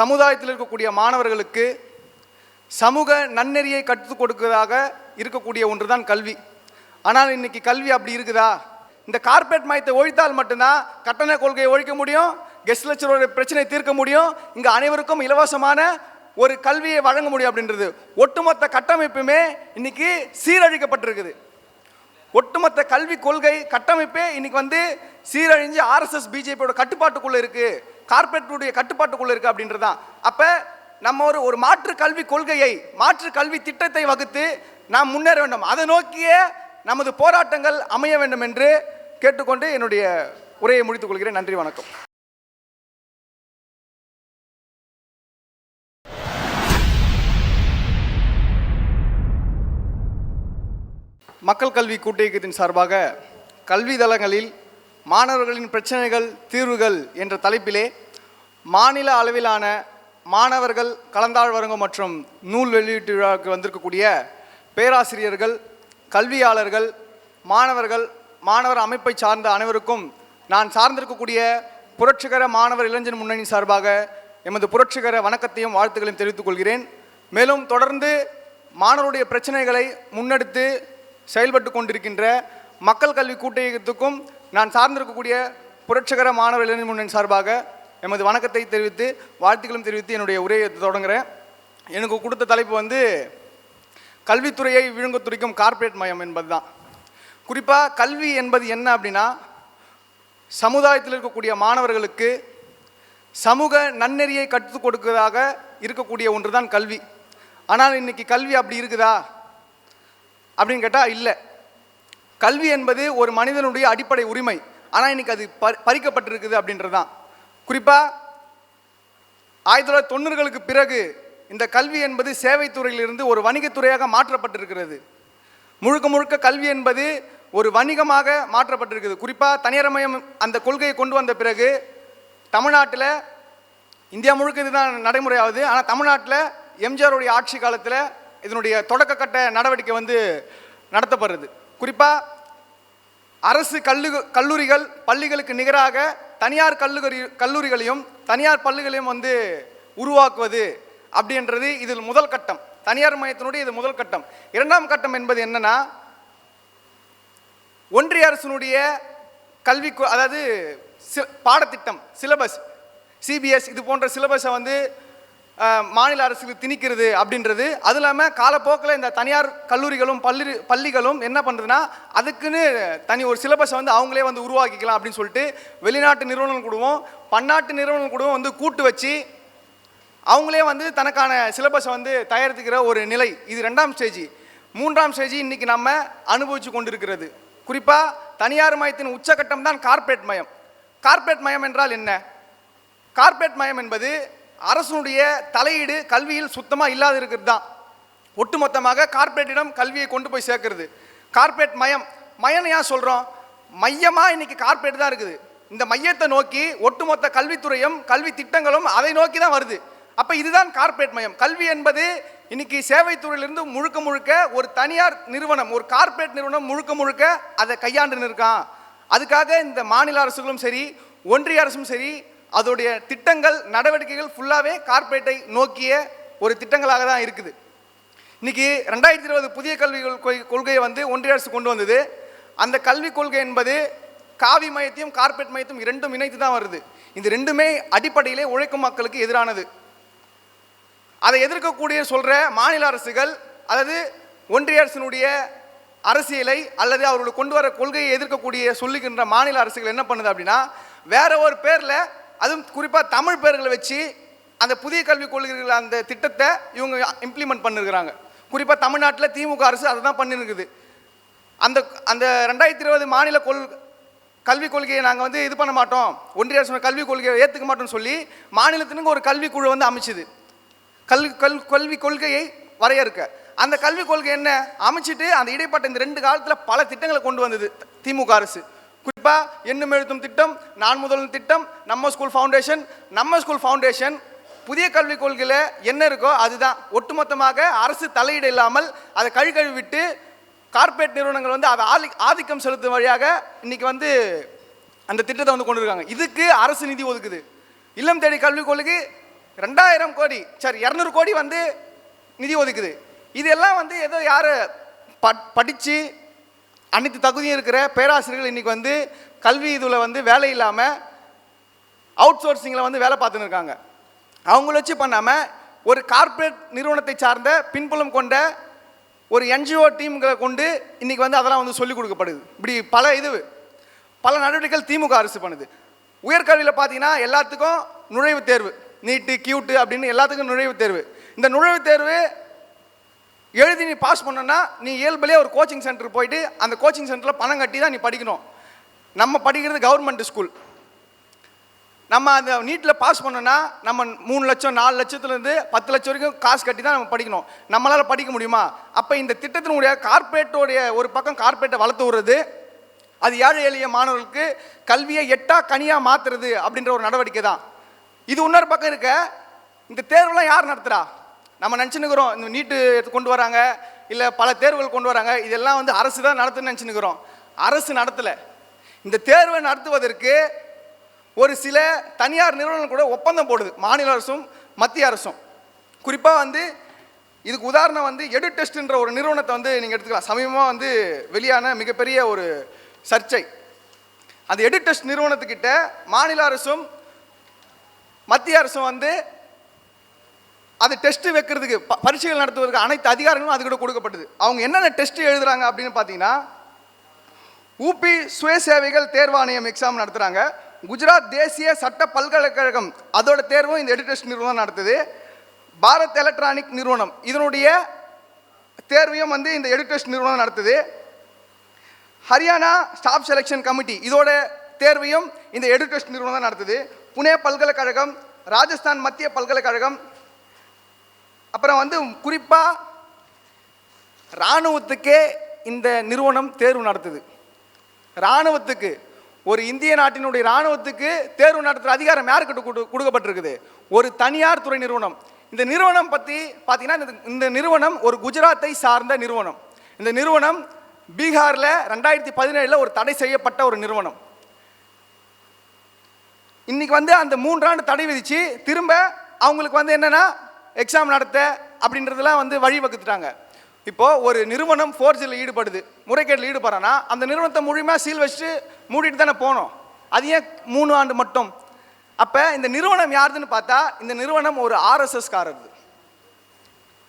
சமுதாயத்தில் இருக்கக்கூடிய மாணவர்களுக்கு சமூக நன்னெறியை கற்றுக் கொடுக்கிறதாக இருக்கக்கூடிய ஒன்று தான் கல்வி. ஆனால் இன்னைக்கு கல்வி அப்படி இருக்குதா? இந்த கார்பரேட் மயத்தை ஒழித்தால் மட்டும்தான் கட்டண கொள்கையை ஒழிக்க முடியும் கெஸ்ட் லெக்சரோட பிரச்சனை தீர்க்க முடியும் இங்கே அனைவருக்கும் இலவசமான ஒரு கல்வியை வழங்க முடியும் அப்படின்றது. ஒட்டுமொத்த கட்டமைப்புமே இன்னைக்கு சீரழிக்கப்பட்டிருக்குது. ஒட்டுமொத்த கல்வி கொள்கை கட்டமைப்பே இன்னைக்கு வந்து சீரழிஞ்சு ஆர்எஸ்எஸ் பிஜேபியோட கட்டுப்பாட்டுக்குள்ளே இருக்குது கார்பரேட்டுடைய கட்டுப்பாட்டுக்குள்ளே இருக்குது அப்படின்றதான் அப்போ நம்ம ஒரு ஒரு மாற்று கல்வி கொள்கையை மாற்று கல்வி திட்டத்தை வகுத்து நாம் முன்னேற வேண்டும். அதை நோக்கிய நமது போராட்டங்கள் அமைய வேண்டும் என்று கேட்டுக்கொண்டு என்னுடைய உரையை முடித்துக் கொள்கிறேன். நன்றி வணக்கம். மக்கள் கல்வி கூட்டு சார்பாக கல்வி தளங்களில் மாணவர்களின் பிரச்சனைகள் தீர்வுகள் என்ற தலைப்பிலே மாநில அளவிலான மாணவர்கள் கலந்தாழ்வரங்கம் மற்றும் நூல் வெளியீட்டு விழாவுக்கு வந்திருக்கக்கூடிய பேராசிரியர்கள் கல்வியாளர்கள் மாணவர்கள் மாணவர் அமைப்பை சார்ந்த அனைவருக்கும் நான் சார்ந்திருக்கக்கூடிய புரட்சிகர மாணவர் இளைஞர் முன்னணி சார்பாக எமது புரட்சிகர வணக்கத்தையும் வாழ்த்துக்களையும் தெரிவித்துக் கொள்கிறேன். மேலும் தொடர்ந்து மாணவருடைய பிரச்சனைகளை முன்னெடுத்து செயல்பட்டு கொண்டிருக்கின்ற மக்கள் கல்வி கூட்டயத்துக்கும் நான் சார்ந்திருக்கக்கூடிய புரட்சிகர மாணவர் இளைஞர் முன்னணி சார்பாக எமது வணக்கத்தை தெரிவித்து வாழ்த்துக்களும் தெரிவித்து என்னுடைய உரையை தொடங்குகிறேன் எனக்கு கொடுத்த தலைப்பு வந்து கல்வித்துறையை விழுங்க துடிக்கும் கார்ப்பரேட் மயம் என்பதுதான். குறிப்பாக கல்வி என்பது என்ன அப்படின்னா சமுதாயத்தில் இருக்கக்கூடிய மாணவர்களுக்கு சமூக நன்னெறியை கற்றுக் கொடுக்கிறதாக இருக்கக்கூடிய ஒன்று தான் கல்வி. ஆனால் இன்னைக்கு கல்வி அப்படி இருக்குதா? அப்படின்னு கேட்டால் இல்லை. கல்வி என்பது ஒரு மனிதனுடைய அடிப்படை உரிமை. ஆனால் இன்றைக்கி அது ப பறிக்கப்பட்டிருக்குது அப்படின்றது தான் குறிப்பாக ஆயிரத்தி தொள்ளாயிரத்தி தொண்ணூறுகளுக்கு பிறகு இந்த கல்வி என்பது சேவைத்துறையிலிருந்து ஒரு வணிகத்துறையாக மாற்றப்பட்டிருக்கிறது. முழுக்க முழுக்க கல்வி என்பது ஒரு வணிகமாக மாற்றப்பட்டிருக்குது. குறிப்பாக தனியார்மயம் அந்த கொள்கையை கொண்டு வந்த பிறகு தமிழ்நாட்டில் இந்தியா முழுக்க இதுதான் நடைமுறையாகுது. ஆனால் தமிழ்நாட்டில் எம்ஜிஆருடைய ஆட்சி காலத்தில் இதனுடைய தொடக்க கட்ட நடவடிக்கை வந்து நடத்தப்படுறது குறிப்பாக அரசு கல்லு கல்லூரிகள் பள்ளிகளுக்கு நிகராக தனியார் கல்லூரி கல்லூரிகளையும் தனியார் பள்ளிகளையும் வந்து உருவாக்குவது அப்படின்றது இதில் முதல் கட்டம். தனியார் மையத்தினுடைய இது முதல் கட்டம். இரண்டாம் கட்டம் என்பது என்னன்னா ஒன்றிய அரசினுடைய கல்வி அதாவது சி- பாடத்திட்டம் சிலபஸ் சிபிஎஸ் இது போன்ற சிலபஸை வந்து மாநில அரசுக்கு திணிக்கிறது அப்படின்றது. அது இல்லாமல் காலப்போக்கில் இந்த தனியார் கல்லூரிகளும் பள்ளி பள்ளிகளும் என்ன பண்ணுறதுன்னா அதுக்குன்னு தனி ஒரு சிலபஸை வந்து அவங்களே வந்து உருவாக்கிக்கலாம் அப்படின்னு சொல்லிட்டு வெளிநாட்டு நிறுவனங்கள் கூடவும். பன்னாட்டு நிறுவனங்கள் கூடவும் வந்து கூட்டு வச்சு அவங்களே வந்து தனக்கான சிலபஸை வந்து தயாரித்துக்கிற ஒரு நிலை. இது ரெண்டாம் ஸ்டேஜ் மூன்றாம் ஸ்டேஜ் இன்றைக்கி நம்ம அனுபவித்து கொண்டிருக்கிறது. குறிப்பாக தனியார் மயத்தின் உச்சகட்டம் தான் கார்ப்பரேட் மயம். கார்ப்பரேட் மயம் என்றால் என்ன? கார்ப்பரேட் மயம் என்பது அரசனுடைய தலையீடு கல்வியில் சுத்தமாக இல்லாத இருக்கிறது தான். ஒட்டுமொத்தமாக கார்ப்பரேட்டிடம் கல்வியை கொண்டு போய் சேர்க்கறது. கார்ப்பரேட் மயம். மயன்னு ஏன் சொல்கிறோம் மையமாக இன்னைக்கு கார்ப்பரேட் தான் இருக்குது. இந்த மையத்தை நோக்கி ஒட்டுமொத்த கல்வித்துறையும் கல்வி திட்டங்களும் அதை நோக்கி தான் வருது. அப்போ இதுதான் கார்ப்பரேட் மயம். கல்வி என்பது இன்னைக்கு சேவைத்துறையிலிருந்து முழுக்க முழுக்க ஒரு தனியார் நிறுவனம் ஒரு கார்ப்பரேட் நிறுவனம் முழுக்க முழுக்க அதை கையாண்டு இருக்கான். அதுக்காக இந்த மாநில அரசுகளும் சரி ஒன்றிய அரசும் சரி அதோடைய திட்டங்கள் நடவடிக்கைகள் ஃபுல்லாகவே கார்ப்பரேட்டை நோக்கிய ஒரு திட்டங்களாக தான் இருக்குது. இன்னைக்கு ரெண்டாயிரத்தி இருபது புதிய கல்வி கொள்கையை வந்து ஒன்றிய அரசு கொண்டு வந்தது. அந்த கல்விக் கொள்கை என்பது காவி மையத்தையும் கார்ப்பரேட் மையத்தையும் இரண்டும் இணைத்து தான் வருது. இந்த ரெண்டுமே அடிப்படையிலே உழைக்கும் மக்களுக்கு எதிரானது. அதை எதிர்க்கக்கூடிய சொல்கிற மாநில அரசுகள் அல்லது ஒன்றிய அரசினுடைய அரசியலை அல்லது அவர்கள் கொண்டு வர கொள்கையை எதிர்க்கக்கூடிய சொல்லுகின்ற மாநில அரசுகள் என்ன பண்ணுது அப்படின்னா வேற ஒரு பேரில் அதுவும் குறிப்பாக தமிழ் பேர்களை வச்சு அந்த புதிய கல்விக் கொள்கைகள் அந்த திட்டத்தை இவங்க இம்ப்ளிமெண்ட் பண்ணிருக்கிறாங்க. குறிப்பாக தமிழ்நாட்டில் திமுக அரசு அதை தான் பண்ணிருக்குது. அந்த அந்த ரெண்டாயிரத்தி இருபது மாநில கொள் கல்விக் கொள்கையை நாங்கள் வந்து இது பண்ண மாட்டோம். ஒன்றிய அரசு கல்விக் கொள்கையை ஏற்றுக்க மாட்டோம்னு சொல்லி மாநிலத்தினுக்கு ஒரு கல்விக் குழு வந்து அமைச்சுது. கல்வி கல் கல்வி கொள்கையை வரையறுக்க. அந்த கல்விக் கொள்கை என்ன? அமைச்சிட்டு அந்த இடைப்பட்ட இந்த ரெண்டு காலத்தில் பல திட்டங்களை கொண்டு வந்தது திமுக அரசு. குறிப்பாக எண்ணும் எழுத்தும் திட்டம் நான் முதலும் திட்டம் நம்ம ஸ்கூல் ஃபவுண்டேஷன் நம்ம ஸ்கூல் ஃபவுண்டேஷன் புதிய கல்விக் கொள்கையில் என்ன இருக்கோ அதுதான். ஒட்டுமொத்தமாக அரசு தலையீடு இல்லாமல் அதை கழி கழுவி விட்டு கார்ப்பரேட் நிறுவனங்கள் வந்து அதை ஆதி ஆதிக்கம் செலுத்தும் வழியாக இன்னைக்கு வந்து அந்த திட்டத்தை வந்து கொண்டு இருக்காங்க. இதுக்கு அரசு நிதி ஒதுக்குது. இல்லம் தேடி கல்விக் கொள்கை ரெண்டாயிரம் கோடி சரி இரநூறு கோடி வந்து நிதி ஒதுக்குது. இதெல்லாம் வந்து ஏதோ யார் ப படித்து அனைத்து தகுதியும் இருக்கிற பேராசிரியர்கள் இன்றைக்கி வந்து கல்வி இதில் வந்து வேலை இல்லாமல் அவுட் சோர்சிங்கில் வந்து வேலை பார்த்துன்னு இருக்காங்க. அவங்கள வச்சு பண்ணாமல் ஒரு கார்ப்பரேட் நிறுவனத்தை சார்ந்த பின்புலம் கொண்ட ஒரு என்ஜிஓ டீம்களை கொண்டு இன்றைக்கி வந்து அதெல்லாம் வந்து சொல்லிக் கொடுக்கப்படுது. இப்படி பல இது பல நடவடிக்கைகள் திமுக அரசு பண்ணுது. உயர்கல்வியில் பார்த்தீங்கன்னா எல்லாத்துக்கும் நுழைவுத் தேர்வு நீட்டு கியூட்டு அப்படின்னு எல்லாத்துக்கும் நுழைவுத் தேர்வு. இந்த நுழைவுத் தேர்வு எழுதி நீ பாஸ் பண்ணனா நீ இயல்பிலே ஒரு கோச்சிங் சென்டர் போயிட்டு அந்த கோச்சிங் சென்டரில் பணம் கட்டி தான் நீ படிக்கணும். நம்ம படிக்கிறது கவர்மெண்ட் ஸ்கூல் நம்ம அந்த நீட்டில் பாஸ் பண்ணோன்னா நம்ம மூணு லட்சம் நாலு லட்சத்துலேருந்து பத்து லட்சம் வரைக்கும் காசு கட்டி தான் நம்ம படிக்கணும். நம்மளால் படிக்க முடியுமா? அப்போ இந்த திட்டத்தினுடைய கார்ப்பரேட்டோடைய ஒரு பக்கம் கார்ப்பரேட்டை வளர்த்து விடுறது அது ஏழை எளிய மாணவர்களுக்கு கல்வியை எட்டா கனியாக மாற்றுறது அப்படின்ற ஒரு நடவடிக்கை தான். இது இன்னொரு பக்கம் இருக்க இந்த தேர்வுலாம் யார் நடத்துகிறா நம்ம நினச்சினுக்கிறோம் இந்த நீட்டு எடுத்து கொண்டு வராங்க இல்லை பல தேர்வுகள் கொண்டு வராங்க இதெல்லாம் வந்து அரசு தான் நடத்துன்னு நினச்சினுக்கிறோம் அரசு நடத்தலை. இந்த தேர்வை நடத்துவதற்கு ஒரு சில தனியார் நிறுவனங்கள் கூட ஒப்பந்தம் போடுது மாநில அரசும் மத்திய அரசும். குறிப்பாக வந்து இதுக்கு உதாரணம் வந்து எடு டெஸ்ட்ன்ற ஒரு நிறுவனத்தை வந்து நீங்கள் எடுத்துக்கலாம். சமீபமாக வந்து வெளியான மிகப்பெரிய ஒரு சர்ச்சை. அந்த எடு டெஸ்ட் நிறுவனத்துக்கிட்ட மாநில அரசும் மத்திய அரசும் வந்து அது டெஸ்ட் வைக்கிறதுக்கு ப- பரீட்சைகள் நடத்துவதற்கு அனைத்து அதிகாரங்களும் அது கூட கொடுக்கப்பட்டது. அவங்க என்னென்ன டெஸ்ட் எழுதுறாங்க அப்படின்னு பார்த்தீங்கன்னா ஊபி சுயசேவைகள் தேர்வாணையம் எக்ஸாம் நடத்துகிறாங்க குஜராத் தேசிய சட்ட பல்கலைக்கழகம் அதோட தேர்வும் இந்த எடிடெஸ்ட் நிறுவனம் நடத்துது. பாரத் எலக்ட்ரானிக் நிறுவனம் இதனுடைய தேர்வையும் வந்து இந்த எடிடெஸ்ட் நிறுவனம் நடத்துது. ஹரியானா ஸ்டாஃப் செலெக்ஷன் கமிட்டி இதோட தேர்வையும் இந்த எடிடெஸ்ட் நிறுவனம் நடத்துது. புனே பல்கலைக்கழகம் ராஜஸ்தான் மத்திய பல்கலைக்கழகம் அப்புறம் வந்து குறிப்பாக இராணுவத்துக்கே இந்த நிறுவனம் தேர்வு நடத்துது. இராணுவத்துக்கு ஒரு இந்திய நாட்டினுடைய இராணுவத்துக்கு தேர்வு நடத்துகிற அதிகாரம் யாருக்கிட்ட கொடு- கொடுக்கப்பட்டிருக்குது? ஒரு தனியார் துறை நிறுவனம். இந்த நிறுவனம் பற்றி பார்த்தீங்கன்னா இந்த- இந்த நிறுவனம் ஒரு குஜராத்தை சார்ந்த நிறுவனம். இந்த நிறுவனம் பீகாரில் ரெண்டாயிரத்தி பதினேழில் ஒரு தடை செய்யப்பட்ட ஒரு நிறுவனம். இன்னைக்கு வந்து அந்த மூன்றாண்டு தடை விதித்து திரும்ப அவங்களுக்கு வந்து என்னென்னா எக்ஸாம் நடத்த அப்படின்றதெல்லாம் வந்து வழி வகுத்துட்டாங்க இப்போது ஒரு நிறுவனம் ஃபோர்ஜில் ஈடுபடுது முறைகேட்டில் ஈடுபடுறேன்னா அந்த நிறுவனத்தை முழுமையாக சீல் வச்சுட்டு மூடிட்டு தானே போனோம். அது ஏன் மூணு ஆண்டு மட்டும்? அப்போ இந்த நிறுவனம் யாருதுன்னு பார்த்தா இந்த நிறுவனம் ஒரு ஆர்எஸ்எஸ் காரது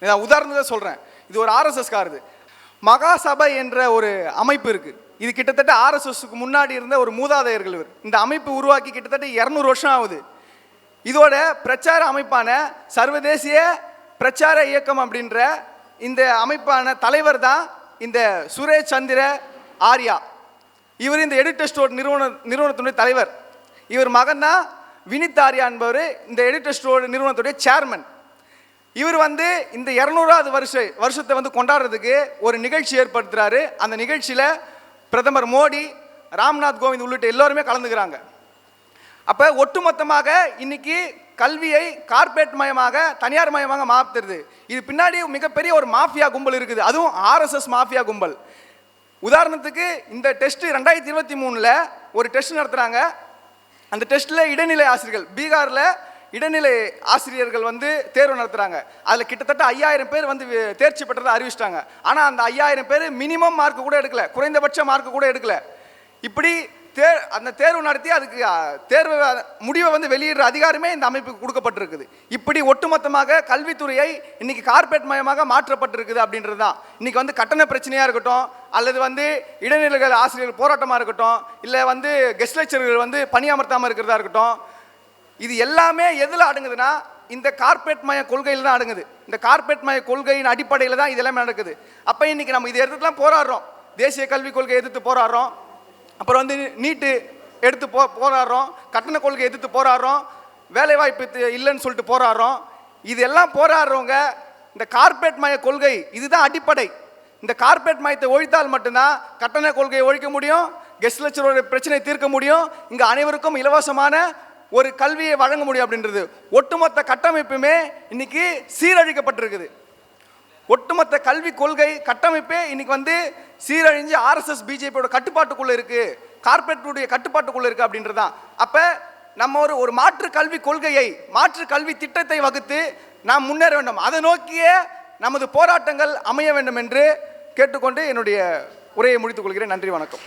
நான் உதாரணத்தை சொல்கிறேன் இது ஒரு ஆர்எஸ்எஸ் காரது மகாசபை என்ற ஒரு அமைப்பு இருக்குது இது கிட்டத்தட்ட ஆர்எஸ்எஸ்க்கு முன்னாடி இருந்த ஒரு மூதாதையர்கள் இவர். இந்த அமைப்பு உருவாக்கி கிட்டத்தட்ட இரநூறு வருஷம் ஆகுது. இதோட பிரச்சார அமைப்பான சர்வதேசிய பிரச்சார இயக்கம் அப்படின்ற இந்த அமைப்பான தலைவர் தான் இந்த சுரேஷ் சந்திர ஆர்யா. இவர் இந்த எடிட்டஸ்டோர் நிறுவன நிறுவனத்துடைய தலைவர். இவர் மகன் தான் வினித் ஆர்யா என்பவர் இந்த எடிட்டஸ்டோர் நிறுவனத்துடைய சேர்மன் இவர் வந்து இந்த இரநூறாவது வருஷ வருஷத்தை வந்து கொண்டாடுறதுக்கு ஒரு நிகழ்ச்சி ஏற்படுத்துகிறாரு அந்த நிகழ்ச்சியில் பிரதமர் மோடி ராம்நாத் கோவிந்த் உள்ளிட்ட எல்லோருமே கலந்துக்கிறாங்க. அப்போ ஒட்டுமொத்தமாக இன்னைக்கு கல்வியை கார்ப்பரேட் மயமாக தனியார் மயமாக மாற்றுறது இது பின்னாடி மிகப்பெரிய ஒரு மாஃபியா கும்பல் இருக்குது. அதுவும் ஆர்எஸ்எஸ் மாஃபியா கும்பல். உதாரணத்துக்கு இந்த டெஸ்ட் ரெண்டாயிரத்தி இருபத்தி மூணில் ஒரு டெஸ்ட் நடத்துகிறாங்க அந்த டெஸ்ட்டில் இடைநிலை ஆசிரியர்கள் பீகாரில் இடைநிலை ஆசிரியர்கள் வந்து தேர்வு நடத்துகிறாங்க அதில் கிட்டத்தட்ட ஐயாயிரம் பேர் வந்து தேர்ச்சி பெற்றதை அறிவிச்சிட்டாங்க. ஆனால் அந்த ஐயாயிரம் பேர் மினிமம் மார்க் கூட எடுக்கல. குறைந்தபட்ச மார்க் கூட எடுக்கல. இப்படி தே அந்த தேர்வு நடத்தி அதுக்கு தேர்வு முடிவை வந்து வெளியிடுற அதிகாரமே இந்த அமைப்புக்கு கொடுக்கப்பட்டிருக்குது. இப்படி ஒட்டுமொத்தமாக கல்வித்துறையை இன்னைக்கு கார்பரேட் மயமாக மாற்றப்பட்டிருக்குது அப்படின்றது தான். இன்னைக்கு வந்து கட்டண பிரச்சனையாக இருக்கட்டும் அல்லது வந்து இடைநிலைகள் ஆசிரியர்கள் போராட்டமாக இருக்கட்டும் இல்லை வந்து கெஸ்ட் லெக்சர்கள் வந்து பணியமர்த்தாமல் இருக்கிறதா இருக்கட்டும் இது எல்லாமே எதில் அடங்குதுன்னா இந்த கார்பரேட் மய கொள்கையில் தான் அடங்குது. இந்த கார்பரேட் மய கொள்கையின் அடிப்படையில் தான் இதெல்லாமே நடக்குது. அப்போ இன்னைக்கு நம்ம இதை எடுத்துலாம் போராடுறோம். தேசிய கல்விக் கொள்கையை எதிர்த்து போராடுறோம். அப்புறம் வந்து நீட்டு எடுத்து போ போராடுறோம். கட்டண கொள்கை எதிர்த்து போராடுறோம். வேலைவாய்ப்பு இல்லைன்னு சொல்லிட்டு போராடுறோம். இது எல்லாம் போராடுறவங்க இந்த கார்ப்பரேட் மய கொள்கை இதுதான் அடிப்படை. இந்த கார்ப்பரேட் மயத்தை ஒழித்தால் மட்டும்தான் கட்டண கொள்கையை ஒழிக்க முடியும் கெஸ்ட் லெக்சரோட பிரச்சனை தீர்க்க முடியும். இங்கே அனைவருக்கும் இலவசமான ஒரு கல்வியை வழங்க முடியும் அப்படின்றது. ஒட்டுமொத்த கட்டமைப்புமே இன்னைக்கு சீரழிக்கப்பட்டிருக்குது. ஒட்டுமொத்த கல்வி கொள்கை கட்டமைப்பே இன்னைக்கு வந்து சீரழிஞ்சு ஆர்எஸ்எஸ் பிஜேபியோட கட்டுப்பாட்டுக்குள்ள இருக்கு. கார்பரேட்டுடைய கட்டுப்பாட்டுக்குள்ள இருக்கு அப்படின்றது தான் அப்ப நம்ம ஒரு ஒரு மாற்று கல்வி கொள்கையை மாற்று கல்வி திட்டத்தை வகுத்து நாம் முன்னேற வேண்டும். அதை நோக்கிய நமது போராட்டங்கள் அமைய வேண்டும் என்று கேட்டுக்கொண்டு என்னுடைய உரையை முடித்துக் கொள்கிறேன். நன்றி வணக்கம்.